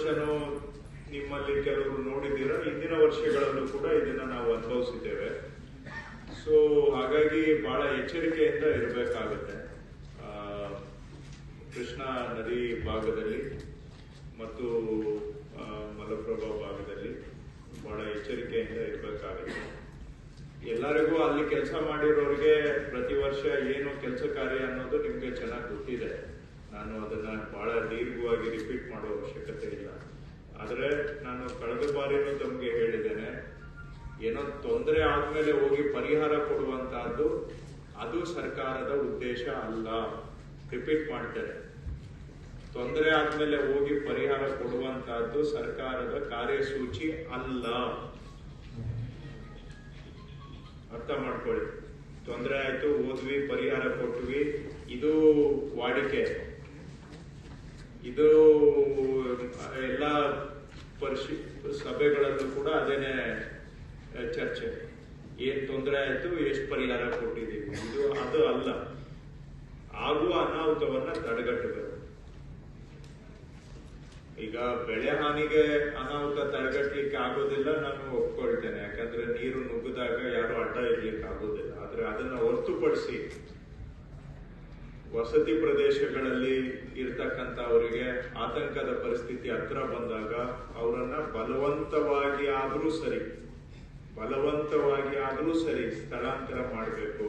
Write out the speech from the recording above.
ವರ್ಷನೂ ನಿಮ್ಮಲ್ಲಿ ಕೆಲವರು ನೋಡಿದ್ದೀರಾ? ಹಿಂದಿನ ವರ್ಷಗಳಲ್ಲೂ ಕೂಡ ಇದನ್ನ ನಾವು ಅನುಭವಿಸಿದ್ದೇವೆ. ಸೊ ಹಾಗಾಗಿ ಬಹಳ ಎಚ್ಚರಿಕೆಯಿಂದ ಇರಬೇಕಾಗುತ್ತೆ. ಕೃಷ್ಣಾ ನದಿ ಭಾಗದಲ್ಲಿ ಮತ್ತು ಮಲಪ್ರಭಾ ಭಾಗದಲ್ಲಿ ಬಹಳ ಎಚ್ಚರಿಕೆಯಿಂದ ಇರಬೇಕಾಗುತ್ತೆ. ಎಲ್ಲರಿಗೂ ಅಲ್ಲಿ ಕೆಲಸ ಮಾಡಿರೋರಿಗೆ ಪ್ರತಿ ವರ್ಷ ಏನು ಕೆಲಸ ಕಾರ್ಯ ಅನ್ನೋದು ನಿಮಗೆ ಚೆನ್ನಾಗಿ ಗೊತ್ತಿದೆ. ನಾನು ಅದನ್ನ ಬಹಳ ಆದ್ರೆ ನಾನು ಕಳೆದ ಬಾರಿನೂ ತಮ್ಗೆ ಹೇಳಿದ್ದೇನೆ, ಏನೋ ತೊಂದರೆ ಆದ್ಮೇಲೆ ಹೋಗಿ ಪರಿಹಾರ ಕೊಡುವಂತಹದ್ದು ಅದು ಸರ್ಕಾರದ ಉದ್ದೇಶ ಅಲ್ಲ. ರಿಪೀಟ್ ಮಾಡ್ತೇನೆ. ತೊಂದರೆ ಆದ್ಮೇಲೆ ಹೋಗಿ ಪರಿಹಾರ ಕೊಡುವಂತಹದ್ದು ಸರ್ಕಾರದ ಕಾರ್ಯಸೂಚಿ ಅಲ್ಲ. ಅರ್ಥ ಮಾಡ್ಕೊಳ್ಳಿ. ತೊಂದರೆ ಆಯ್ತು ಓದ್ವಿ ಪರಿಹಾರ ಕೊಟ್ವಿ. ಇದು ವಾಡಿಕೆ. ಇದು ಸಭೆಗಳಲ್ಲೂ ಕೂಡ ಅದೇನೆ ಚರ್ಚೆ. ಏನ್ ತೊಂದರೆ ಆಯ್ತು, ಎಷ್ಟು ಪರಿಹಾರ ಕೊಟ್ಟಿದ್ದೀವಿ. ಇದು, ಅದು ಅಲ್ಲ. ಆಗುವ ಅನಾಹುತವನ್ನ ತಡೆಗಟ್ಟಬೇಕು ಈಗ ಬೆಳೆ ಹಾನಿಗೆ ಅನಾಹುತ ತಡೆಗಟ್ಟಲಿಕ್ಕೆ ಆಗೋದಿಲ್ಲ, ನಾನು ಒಪ್ಕೊಳ್ತೇನೆ. ಯಾಕಂದ್ರೆ ನೀರು ನುಗ್ಗಿದಾಗ ಯಾರು ಅಡ್ಡ ಇರ್ಲಿಕ್ಕೆ ಆಗೋದಿಲ್ಲ. ಆದ್ರೆ ಅದನ್ನ ಹೊರತುಪಡಿಸಿ ವಸತಿ ಪ್ರದೇಶಗಳಲ್ಲಿ ಇರ್ತಕ್ಕಂಥವರಿಗೆ ಆತಂಕದ ಪರಿಸ್ಥಿತಿ ಹತ್ರ ಬಂದಾಗ ಅವರನ್ನ ಬಲವಂತವಾಗಿ ಆದ್ರೂ ಸರಿ ಬಲವಂತವಾಗಿ ಆದರೂ ಸರಿ ಸ್ಥಳಾಂತರ ಮಾಡಬೇಕು.